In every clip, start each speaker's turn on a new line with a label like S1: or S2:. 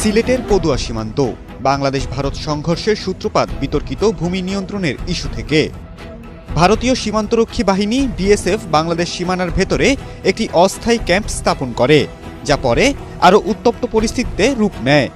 S1: সিলেটের পদুয়া সীমান্ত। বাংলাদেশ ভারত সংঘর্ষের সূত্রপাত বিতর্কিত ভূমি নিয়ন্ত্রণের ইস্যু থেকে। ভারতীয় সীমান্তরক্ষী বাহিনী বিএসএফ বাংলাদেশ সীমানার ভেতরে একটি অস্থায়ী ক্যাম্প স্থাপন করে, যা পরে আরও উত্তপ্ত পরিস্থিতিতে রূপ নেয়।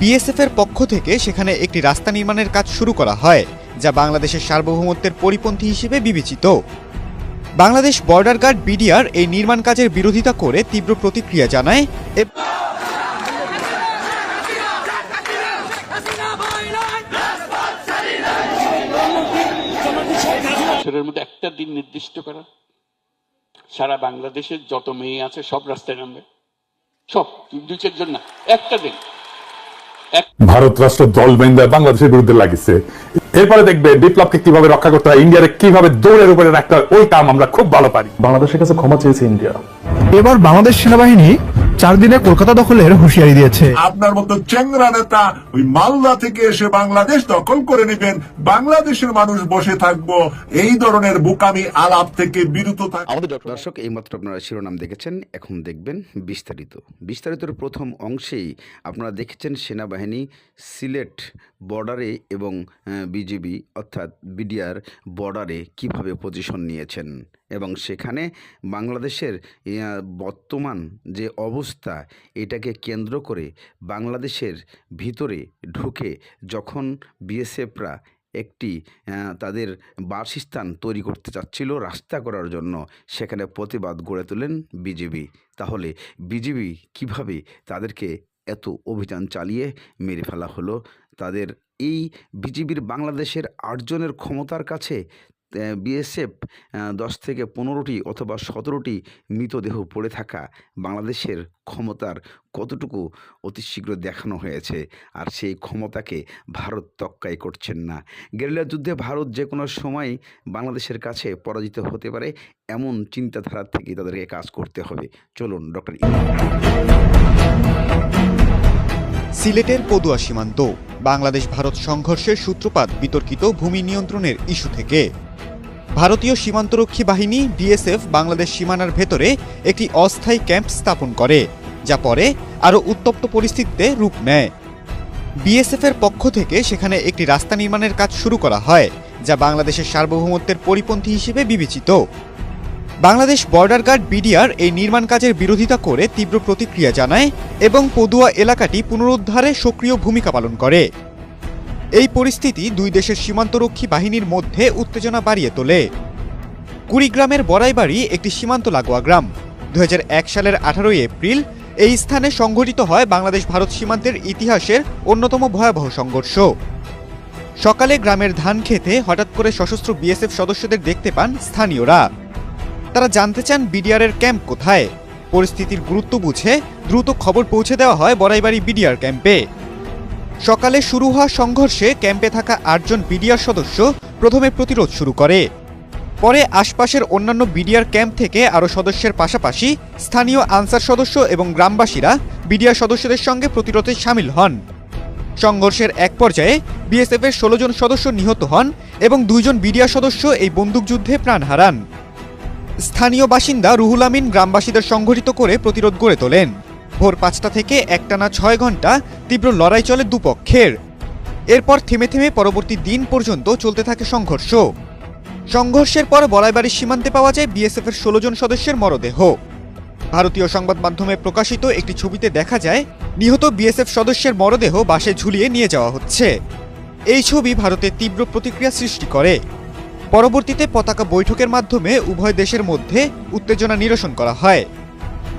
S1: বিএসএফের পক্ষ থেকে সেখানে একটি রাস্তা নির্মাণের কাজ শুরু করা হয়, যা বাংলাদেশের সার্বভৌমত্বের পরিপন্থী হিসেবে বিবেচিত। বাংলাদেশ বর্ডার গার্ড বিডিআর এই নির্মাণ কাজের বিরোধিতা করে তীব্র প্রতিক্রিয়া জানায়
S2: বছরের মধ্যে একটা দিন নির্দিষ্ট করা। সারা বাংলাদেশের যত মেয়ে আছে সব রাস্তায় নামবে। সব দুই চারজন না একটা দিন।
S3: ভারত রাষ্ট্র দল বেঁধে বাংলাদেশের বিরুদ্ধে লাগিছে এরপরে দেখবে বিপ্লবকে কীভাবে রক্ষা করতে হয় ইন্ডিয়ারে কীভাবে দৌড়ের উপরে রাখতে হয় ওই কাম আমরা খুব ভালো পারি।
S4: বাংলাদেশের কাছে ক্ষমা চেয়েছে ইন্ডিয়া।
S5: এবার বাংলাদেশ সেনাবাহিনী চার দিনে কলকাতা দখলের হুঁশিয়ারি দিয়েছে।
S6: আপনার মতো চেংরা নেতা ওই মালদা থেকে এসে বাংলাদেশ দখল করে নেবেন বাংলাদেশের মানুষ বসে থাকব এই ধরনের বোকামি আলাপ থেকে বিরত থাক
S7: দর্শক এইমাত্র আপনারা শিরোনাম দেখেছেন এখন দেখবেন বিস্তারিত। বিস্তারিতর প্রথম অংশেই আপনারা দেখেছেন সেনাবাহিনী সিলেট বর্ডারে এবং বিজিবি অর্থাৎ বিডিআর বর্ডারে কীভাবে পজিশন নিয়েছেন? এবং সেখানে বাংলাদেশের বর্তমান যে অবস্থা, এটাকে কেন্দ্র করে বাংলাদেশের ভিতরে ঢুকে যখন বিএসএফরা একটি তাদের বাসস্থান তৈরি করতে চাচ্ছিল রাস্তা করার জন্য, সেখানে প্রতিবাদ গড়ে তোলেন বিজেপি তাহলে বিজেপি কীভাবে তাদেরকে এত অভিযান চালিয়ে মেরে ফেলা হলো। তাদের এই বিজেপির বাংলাদেশের আটজনের ক্ষমতার কাছে বিএসএফ দশ থেকে পনেরোটি অথবা সতেরোটি মৃতদেহ পড়ে থাকা বাংলাদেশের ক্ষমতার কতটুকু অতি শীঘ্র দেখানো হয়েছে? আর সেই ক্ষমতাকে ভারত তক্কাই করছেন না। গেরিলা যুদ্ধে ভারত যে কোনো সময় বাংলাদেশের কাছে পরাজিত হতে পারে, এমন চিন্তাধারা থেকে তাদেরকে কাজ করতে হবে। চলুন, ডক্টর
S1: সিলেটের পদুয়া সীমান্ত। বাংলাদেশ ভারত সংঘর্ষের সূত্রপাত বিতর্কিত ভূমি নিয়ন্ত্রণের ইস্যু থেকে। ভারতীয় সীমান্তরক্ষী বাহিনী বিএসএফ বাংলাদেশ সীমানার ভেতরে একটি অস্থায়ী ক্যাম্প স্থাপন করে, যা পরে আরও উত্তপ্ত পরিস্থিতিতে রূপ নেয়। বিএসএফের পক্ষ থেকে সেখানে একটি রাস্তা নির্মাণের কাজ শুরু করা হয়, যা বাংলাদেশের সার্বভৌমত্বের পরিপন্থী হিসেবে বিবেচিত। বাংলাদেশ বর্ডার গার্ড বিডিআর এই নির্মাণ কাজের বিরোধিতা করে তীব্র প্রতিক্রিয়া জানায় এবং পদুয়া এলাকাটি পুনরুদ্ধারে সক্রিয় ভূমিকা পালন করে। এই পরিস্থিতি দুই দেশের সীমান্তরক্ষী বাহিনীর মধ্যে উত্তেজনা বাড়িয়ে তোলে। কুড়িগ্রামের বড়াইবাড়ি একটি সীমান্ত লাগোয়া গ্রাম। দুহাজার এক সালের আঠারোই এপ্রিল এই স্থানে সংঘটিত হয় বাংলাদেশ ভারত সীমান্তের ইতিহাসের অন্যতম ভয়াবহ সংঘর্ষ। সকালে গ্রামের ধান খেতে হঠাৎ করে সশস্ত্র বিএসএফ সদস্যদের দেখতে পান স্থানীয়রা। তারা জানতে চান বিডিআরের ক্যাম্প কোথায়। পরিস্থিতির গুরুত্ব বুঝে দ্রুত খবর পৌঁছে দেওয়া হয় বড়াইবাড়ি বিডিআর ক্যাম্পে। সকালে শুরু হওয়া সংঘর্ষে ক্যাম্পে থাকা আটজন বিডিআর সদস্য প্রথমে প্রতিরোধ শুরু করে। পরে আশপাশের অন্যান্য বিডিআর ক্যাম্প থেকে আরও সদস্যের পাশাপাশি স্থানীয় আনসার সদস্য এবং গ্রামবাসীরা বিডিআর সদস্যদের সঙ্গে প্রতিরোধে সামিল হন। সংঘর্ষের এক পর্যায়ে বিএসএফের ষোলো জন সদস্য নিহত হন এবং দুইজন বিডিআর সদস্য এই বন্দুকযুদ্ধে প্রাণ হারান। স্থানীয় বাসিন্দা রুহুল আমিন গ্রামবাসীদের সংগঠিত করে প্রতিরোধ গড়ে তোলেন। ভোর পাঁচটা থেকে একটানা ছয় ঘণ্টা তীব্র লড়াই চলে দুপক্ষের। এরপর থেমে থেমে পরবর্তী দিন পর্যন্ত চলতে থাকে সংঘর্ষ। সংঘর্ষের পর বড়াইবাড়ির সীমান্তে পাওয়া যায় বিএসএফ এর ষোলো জন সদস্যের মরদেহ। ভারতীয় সংবাদ মাধ্যমে প্রকাশিত একটি ছবিতে দেখা যায়, নিহত বিএসএফ সদস্যের মরদেহ বাসে ঝুলিয়ে নিয়ে যাওয়া হচ্ছে। এই ছবি ভারতে তীব্র প্রতিক্রিয়া সৃষ্টি করে। পরবর্তীতে পতাকা বৈঠকের মাধ্যমে উভয় দেশের মধ্যে উত্তেজনা নিরসন করা হয়।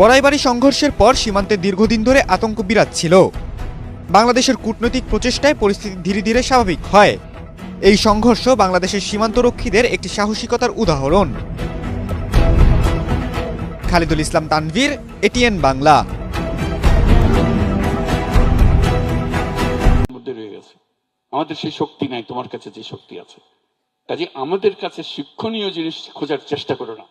S1: বড়াইবাড়ি সংঘর্ষের পর সীমান্তে দীর্ঘদিন ধরে আতঙ্ক বিরাজ ছিল। বাংলাদেশের কূটনৈতিক প্রচেষ্টায় পরিস্থিতি ধীরে ধীরে স্বাভাবিক হয়। এই সংঘর্ষ বাংলাদেশের সীমান্তরক্ষীদের একটি সাহসিকতার উদাহরণ। খালিদুল ইসলাম তানভীর, এটিএন বাংলা।
S2: আমাদের সেই শক্তি নাই, তোমার কাছে যে শক্তি আছে। কাজে আমাদের কাছে শিক্ষণীয় জিনিস খোঁজার চেষ্টা করো না।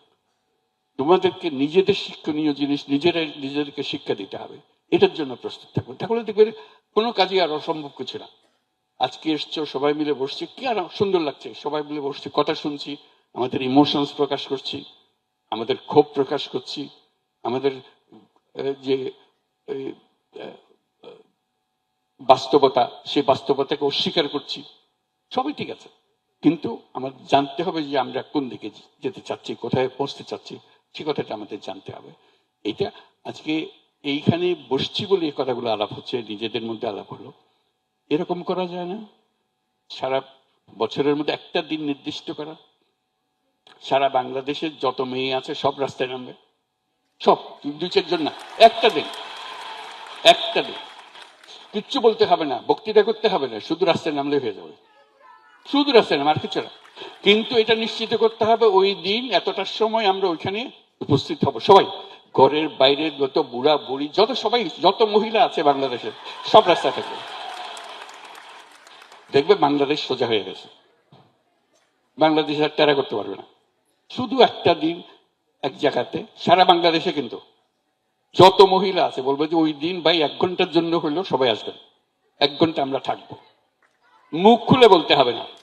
S2: তোমাদেরকে নিজেদের শিক্ষণীয় জিনিস, নিজেরা নিজেদেরকে শিক্ষা দিতে হবে। এটার জন্য প্রস্তুত থাকবে তাহলে দেখবে কোনো কাজই আর অসম্ভব কিছু না। আজকে এসছো, সবাই মিলে বসছি। কি আর সুন্দর লাগছে? সবাই মিলে বসছি, কথা শুনছি, আমাদের ইমোশনস প্রকাশ করছি, আমাদের ক্ষোভ প্রকাশ করছি, আমাদের যে বাস্তবতা, সেই বাস্তবতাকে অস্বীকার করছি। সবই ঠিক আছে। কিন্তু আমার জানতে হবে যে আমরা কোন দিকে যেতে চাচ্ছি, কোথায় পৌঁছতে চাচ্ছি। সে কথাটা আমাদের জানতে হবে। এটা আজকে এইখানে বসছি বলে এই কথাগুলো আলাপ হচ্ছে, নিজেদের মধ্যে আলাপ হলো। এরকম করা যায় না। সারা বছরের মধ্যে একটা দিন নির্দিষ্ট করা। সারা বাংলাদেশের যত মেয়ে আছে সব রাস্তায় নামবে। সব, দুই চারজন না, একটা দিন। একটা দিন। কিচ্ছু বলতে হবে না, বক্তৃতা করতে হবে না, শুধু রাস্তায় নামলে হয়ে যাবে। শুধু রাস্তায় নাম আর কিছু না। কিন্তু এটা নিশ্চিত করতে হবে ওই দিন এতটার সময় আমরা ওইখানে উপস্থিত হব। সবাই, ঘরের বাইরের যত বুড়া বুড়ি, যত সবাই, যত মহিলা আছে বাংলাদেশে, সব রাস্তা থেকে। দেখবে বাংলাদেশ সোজা হয়ে গেছে। বাংলাদেশ আর টেরা করতে পারবে না। শুধু একটা দিন, এক জায়গাতে, সারা বাংলাদেশে কিন্তু। যত মহিলা আছে, বলব যে ওই দিন ভাই এক ঘণ্টার জন্য হলেও সবাই আসবেন। এক ঘণ্টা আমরা থাকব। মুখ খুলে বলতে হবে না।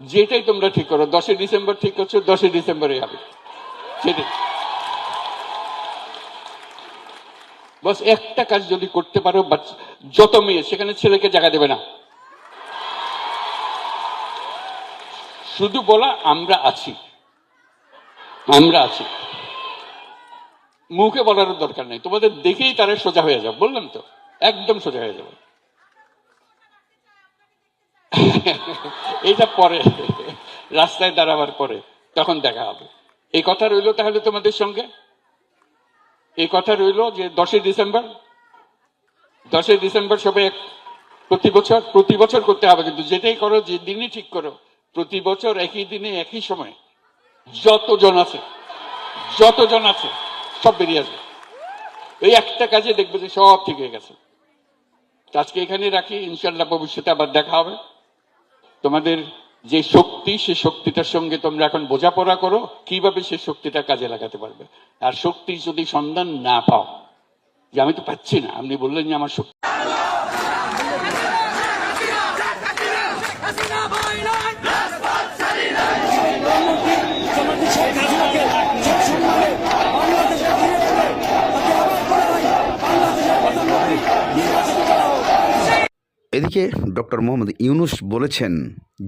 S2: যেটাই তোমরা ঠিক করো, দশই ডিসেম্বর ঠিক করছ, দশই ডিসেম্বরে হবে। সেটাই। বস, একটা কাজ যদি করতে পারো যত মেয়ে, সেখানে ছেলেকে জায়গা দেবে না। শুধু বলা, আমরা আছি। আমরা আছি। মুখে বলার দরকার নেই। তোমাদের দেখেই তারা সোজা হয়ে যাবে বললাম তো? একদম সোজা হয়ে যাবে এইটা পরে, রাস্তায় দাঁড়াবার পরে, তখন দেখা হবে। এই কথা রইল তাহলে তোমাদের সঙ্গে? এই কথা রইল যে দশই ডিসেম্বর? দশই ডিসেম্বর সবাই প্রতি বছর প্রতি বছর করতে হবে, কিন্তু যেটাই করো, যে দিনই ঠিক করো, প্রতি বছর একই দিনে, একই সময় যতজন আছে যতজন আছে, সব বেরিয়ে আসবে। এই একটা কাজে দেখবে যে সব ঠিক হয়ে গেছে। আজকে এখানে রাখি ইনশাল্লাহ ভবিষ্যতে আবার দেখা হবে। তোমাদের যে শক্তি, সে শক্তিটার সঙ্গে তোমরা এখন বোঝাপড়া করো, কীভাবে সে শক্তিটা কাজে লাগাতে পারবে? আর শক্তি যদি সন্ধান না পাও, যে আমি তো পাচ্ছি না, আপনি বললেন যে আমার শক্তি
S7: এদিকে ডক্টর মোহাম্মদ ইউনুস বলেছেন,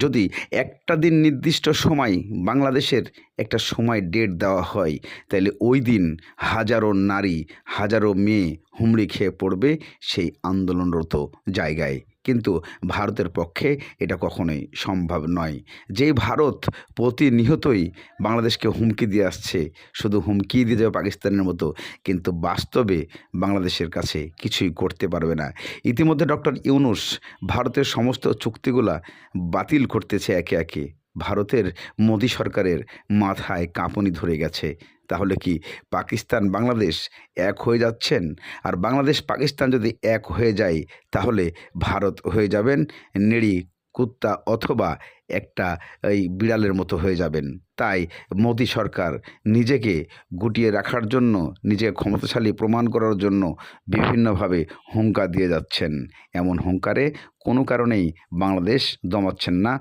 S7: যদি একটা দিন নির্দিষ্ট সময় বাংলাদেশের একটা সময় ডেট দেওয়া হয়, তাহলে ওই দিন হাজারো নারী, হাজারো মেয়ে হুমড়ি খেয়ে পড়বে সেই আন্দোলনরত জায়গায়। কিন্তু ভারতের পক্ষে এটা কখনোই সম্ভব নয়। যে ভারত প্রতিনিয়তই বাংলাদেশকে হুমকি দিয়ে আসছে, শুধু হুমকি দিয়ে যাবে পাকিস্তানের মতো, কিন্তু বাস্তবে বাংলাদেশের কাছে কিছুই করতে পারবে না। ইতিমধ্যে ডক্টর ইউনুস ভারতের সমস্ত চুক্তিগুলা বাতিল করতেছে একে একে। ভারতের মোদী সরকারের মাথায় কাঁপনি ধরে গেছে। তাহলে কি পাকিস্তান, বাংলাদেশ এক হয়ে যাচ্ছেন? আর বাংলাদেশ, পাকিস্তান যদি এক হয়ে যায়, তাহলে ভারত হয়ে যাবেন? নেড়ি কুত্তা অথবা একটা এই বিড়ালের মতো হয়ে যাবেন। তাই মোদী সরকার নিজেকে গুটিয়ে রাখার জন্য, নিজেকে ক্ষমতাশালী প্রমাণ করার জন্য বিভিন্নভাবে হুঙ্কার দিয়ে যাচ্ছেন। এমন হুঙ্কারে কোনো কারণেই বাংলাদেশ দমাচ্ছেন না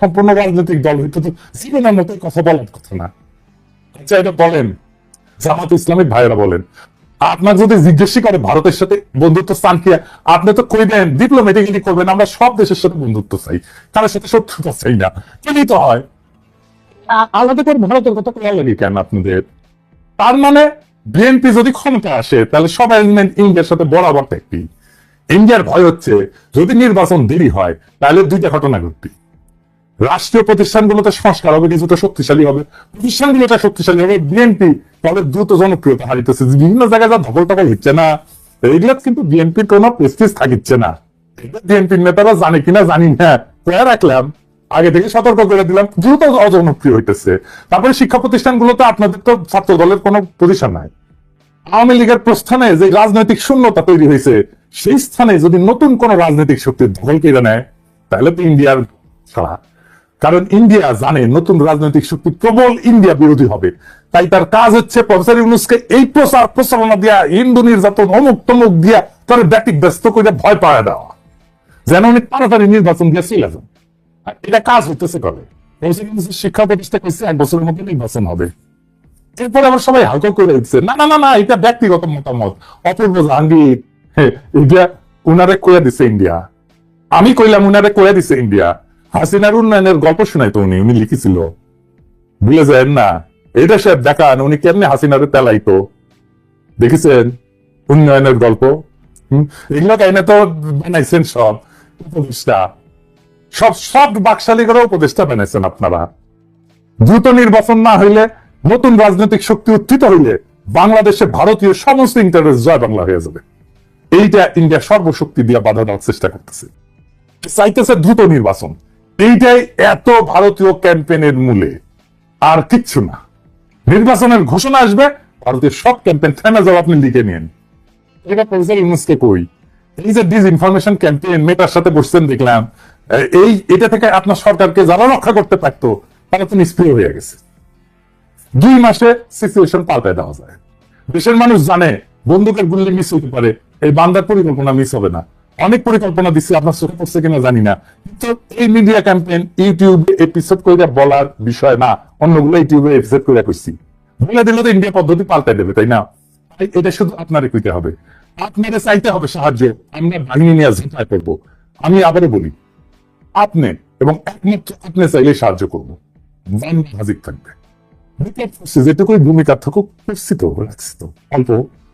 S3: সম্পূর্ণ রাজনৈতিক দল হইতে মতো কথা বলার কথা না। আচ্ছা এটা বলেন। জামাত ইসলামিক ভাইয়েরা বলেন আপনার যদি জিজ্ঞেসই করে ভারতের সাথে বন্ধুত্ব চান কি, আপনি তো কইবেন ডিপ্লোমেটিক্যালি করবেন আমরা সব দেশের সাথে বন্ধুত্ব চাই। কারোর সাথে শত্রুতা চাই না। কেনই তো হয়? আলাদা করে ভারতের কথা কয়া লাগে কেন আপনাদের? তার মানে বিএনপি যদি ক্ষমতা আসে, তাহলে সব অ্যারেঞ্জমেন্ট ইন্ডিয়ার সাথে বরাবর থাকবি। ইন্ডিয়ার ভয় হচ্ছে, যদি নির্বাচন দেরি হয়, তাহলে দুইটা ঘটনা ঘটবে। রাষ্ট্রীয় প্রতিষ্ঠানগুলোতে সংস্কার হবে কিছুটা শক্তিশালী হবে। প্রতিষ্ঠানগুলোটা শক্তিশালী হবে বিএনপি তবে দ্রুত জনপ্রিয়তা হারিতেছে। বিভিন্ন জায়গায় যা ধকল টকল হচ্ছে না, এইগুলা কিন্তু বিএনপির কোনো প্রেস্টিজ থাকিচ্ছে না। বিএনপির নেতারা জানে কিনা জানি না, কয়ে রাখলাম। আগে থেকে সতর্ক করে দিলাম, দ্রুত অজনপ্রিয় হইতেছে। তারপরে শিক্ষা প্রতিষ্ঠানগুলোতে আপনাদের তো ছাত্র দলের কোনো প্রতিষ্ঠান নাই। আওয়ামী লীগের প্রস্থানে যে রাজনৈতিক শূন্যতা তৈরি হয়েছে সেই স্থানে যদি নতুন কোন রাজনৈতিক শক্তির দখল কেড়ে নেয়, তাহলে তো ইন্ডিয়ার ছাড়া। কারণ ইন্ডিয়া জানে নতুন রাজনৈতিক শক্তি প্রবল ইন্ডিয়া বিরোধী হবে। তাই তার কাজ হচ্ছে প্রফেসর ইউনুসকে এই প্রচার প্রচারণা দিয়া, হিন্দু নির্যাতন, অমুক তমুক দিয়া তার ব্যাটিক ব্যস্ত করে ভয় পাওয়া দেওয়া। যেন উনি তাড়াতাড়ি নির্বাচন দিয়ে চলে যান। এটা কাজ হইতেছে কবে? শিক্ষা প্রতিষ্ঠা করছে, এক বছরের মধ্যে নির্বাচন হবে। এরপরে আবার সবাই হালকা করে দিচ্ছে। না না না না, এটা ব্যক্তিগত মতামত। অপূর্ব জাহাঙ্গীর এটা উনারে কইয়া দিছে ইন্ডিয়া। আমি কইলাম উনারে কইয়া দিছে ইন্ডিয়া। হাসিনার উন্নয়নের গল্প শোনাই তো উনি উনি লিখেছিল। ভুলে যায় না। এটা সে দেখান উনি কেমনে হাসিনারে তেলাইতো দেখেছেন? উন্নয়নের গল্প। এগুলো তো বানাইছেন সব সব সব বাকশালীরা উপদেষ্টা বানাইছেন আপনারা। দ্রুত নির্বাচন না হইলে, নতুন রাজনৈতিক শক্তি উত্থিত হইলে বাংলাদেশে ভারতীয় সমস্ত ইন্টারেস্ট জয় বাংলা হয়ে যাবে। এইটা ইন্ডিয়া সর্বশক্তি দিয়ে বাধা দেওয়ার চেষ্টা করতেছে। চাইতেছে দ্রুত নির্বাচন। এইটাই এত ভারতীয় ক্যাম্পেনের মূলে। আর কিচ্ছু না। নির্বাচনের ঘোষণা আসবে, ভারতের সব ক্যাম্পেন থেমে যাও আপনি লিখে নিন এই দেখলাম। এই এটা থেকে আপনার সরকারকে যারা রক্ষা করতে পারতো তারা তো নিষ্ক্রিয় হয়ে গেছে। দুই মাসে সিচুয়েশন পাল্টায় দেওয়া যায়। দেশের মানুষ জানে, বন্দুকের গুলি মিস হতে পারে, এই বান্দার পরিকল্পনা মিস হবে না। অনেক পরিকল্পনা দিচ্ছে আপনার চোখে পড়ছে কিনা জানি না। কিন্তু এই মিডিয়া ক্যাম্পেইন ইউটিউবে এপিসোড করে বলার বিষয় না, অন্যগুলো ইউটিউবে এপিসোড করে কইছি। বলে দিলে তো ইন্ডিয়া পদ্ধতি পাল্টাই দেবে, তাই না? এটা শুধু আপনারে কইতে হবে। আপনারে চাইতে হবে সাহায্য, আমরা বাহিনী নিয়ে ঝাঁপায় করব। আমি আবারও বলি, আপনি এবং একমাত্র আপনি চাইলে সাহায্য করব। বাংলা হাজির থাকবে। করছে, যেটুকুই ভূমিকা থাকুক, করছি তো রাখছি তো। অল্প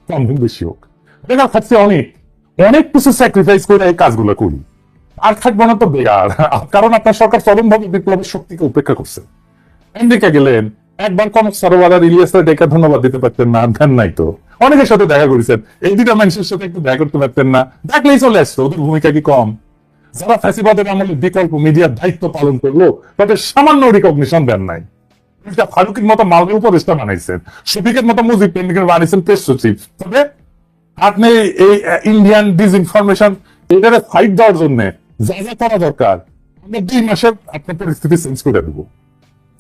S3: কম হোক, বেশি হোক। বেকার খাচ্ছে অনেক। অনেক কিছু স্যাক্রিফাইস করে এই কাজগুলো করি। আর থাকব না তো বেকার কারণ আপনার সরকার চরমভাবে বিপ্লবের শক্তিকে উপেক্ষা করছে। আমেরিকা গেলেন, একবার কনক সরোয়ার আর ডেকে ধন্যবাদ দিতে পারতেন না দেন নাই তো। অনেকের সাথে দেখা করেছেন, এই দুটা মানুষের সাথে একটু দেখা করতে পারতেন না। দেখলেই চলে আসতো, ওদের ভূমিকা কি কম? যারা ফ্যাসিবাদের আমলে বিকল্প মিডিয়ার দায়িত্ব পালন করল, তাদের সামান্য রিকগনিশন দেন নাই। ফারুকের মতো মালবে উপদেষ্টা বানাইছেন, শফিকের মতো মুজিব বানিয়েছেন প্রেস সচিব। তবে আপনি এই ইন্ডিয়ান ডিসইনফরমেশন এটারে ফাইট দেওয়ার জন্য যা যা করা দরকার, আমরা দুই মাসে আপনার পরিস্থিতি চেঞ্জ করে দেবো।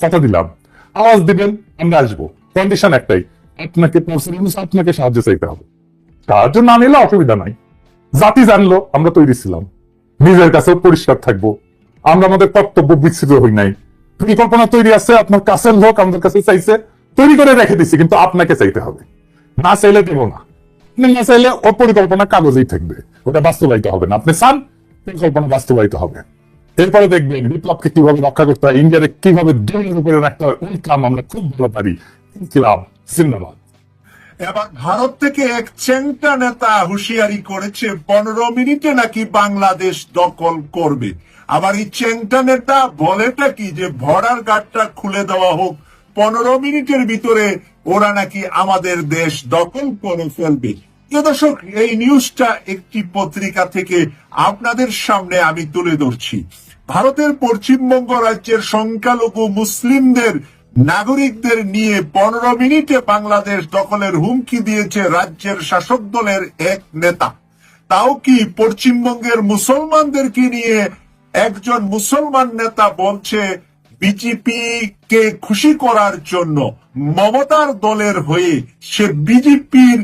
S3: কথা দিলাম। আওয়াজ দিবেন, আমরা আসব। কন্ডিশন একটাই, আপনাকে পার্সোনাল আপনাকে সাহায্য চাইতে হবে। সাহায্য না নিলে অসুবিধা নাই। জাতি জানলো, আমরা তৈরি ছিলাম। নিজের কাছেও পরিষ্কার থাকব। আমরা আমাদের কর্তব্য বিচ্ছিন্ন হই নাই। পরিকল্পনা তৈরি আছে, আপনার কাছের লোক আমাদের কাছে চাইছে, তৈরি করে রেখে দিচ্ছি কিন্তু আপনাকে চাইতে হবে। না চাইলে দেবো না। না চাইলে কাগজেই থাকবে। ওটা বাস্তবায়িত হবে না। আপনি চান, পরিকল্পনা বাস্তবায়িত হবে। এরপরে দেখবেন বিপ্লবকে কীভাবে রক্ষা করতে হয়, ইন্ডিয়ারে কীভাবে উপরে রাখতে হয় আমরা খুব ভালো পারি।
S6: ভারত থেকে এক চেংটা নেতা হুঁশিয়ারি করেছে, পনেরো মিনিটে নাকি বাংলাদেশ দখল করবে। আবার এই চেংটা নেতা বলেটা কি যে ভরার গাটটা খুলে দেওয়া হোক পনেরো মিনিটের ভিতরে ওরা নাকি আমাদের দেশ দখল করে ফেলবে। দর্শক, এই নিউজটা একটি পত্রিকা থেকে আপনাদের সামনে আমি তুলে ধরছি। ভারতের পশ্চিমবঙ্গ রাজ্যের সংখ্যালঘু মুসলিমদের নাগরিকদের নিয়ে পনেরো মিনিটে বাংলাদেশ দখলের হুমকি দিয়েছে রাজ্যের শাসক দলের এক নেতা। তাও কি পশ্চিমবঙ্গের মুসলমানদেরকে নিয়ে একজন মুসলমান নেতা বলছে বিজেপি কে খুশি করার জন্য মমতার দলের হয়ে সে বিজেপির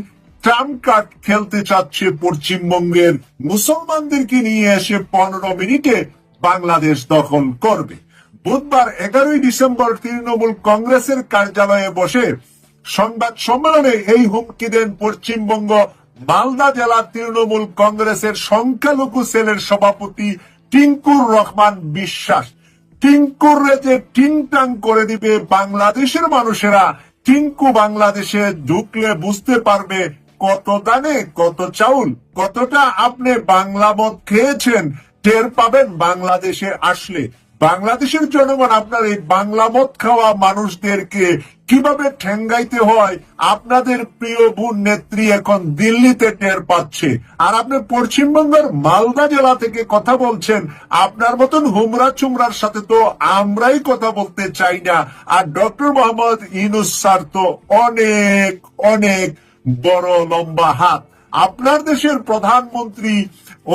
S6: ট্রাম্প কার্ড খেলতে চাচ্ছে পশ্চিমবঙ্গের মুসলমানদেরকে নিয়ে এসে পনেরো মিনিটে বাংলাদেশ দখল করবে। বুধবার এগারোই ডিসেম্বর তৃণমূল কংগ্রেসের কার্যালয়ে বসে সংবাদ সম্মেলনে এই হুমকি দেন পশ্চিমবঙ্গ মালদা জেলা তৃণমূল কংগ্রেসের সংখ্যালঘু সেলের সভাপতি টিঙ্কুর রহমান বিশ্বাস। টিঙ্কুর যে টিংটাং করে দিবে বাংলাদেশের মানুষেরা। টিঙ্কু বাংলাদেশে ঢুকলে বুঝতে পারবে কত দানে, কত চাউল, কতটা আপনি বাংলা মদ খেয়েছেন। টের পাবেন বাংলাদেশে আসলে বাংলাদেশের জনগণ, আপনার এই বাংলা মদ খাওয়া মানুষদেরকে কীভাবে ঠেঙ্গাইতে হয়? আপনাদের প্রিয় বোন নেত্রী এখন দিল্লিতে টের পাচ্ছে। আর আপনি পশ্চিমবঙ্গের মালদা জেলা থেকে কথা বলছেন, আপনার মতন হুমরা চুমরার সাথে তো আমরাই কথা বলতে চাই না। আর ডক্টর মোহাম্মদ ইনুস স্যার তো অনেক অনেক বড় লম্বা হাত। আপনার দেশের প্রধানমন্ত্রী,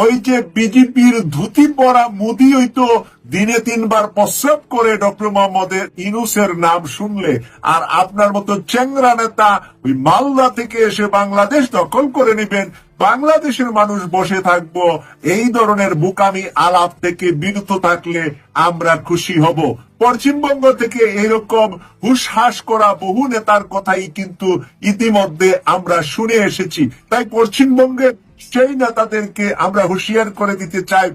S6: ওই যে বিজেপির ধুতি পরা মুদি ওই তো দিনে তিনবার প্রস্রাব করে ডক্টর মোহাম্মদের ইনুসের নাম শুনলে। আর আপনার মতো চেংরা নেতা ওই মালদা থেকে এসে বাংলাদেশ দখল করে নেবেন। বাংলাদেশের মানুষ বসে থাকব, এই ধরনের বুকামি আলাপ থেকে বিরত থাকলে আমরা খুশি হব। পশ্চিমবঙ্গ থেকে এরকম হুসহাস করা বহু নেতার কথাই কিন্তু ইতিমধ্যে আমরা শুনে এসেছি। তাই পশ্চিমবঙ্গের সেই নেতাদেরকে আমরা হুঁশিয়ার করে দিতে চাই।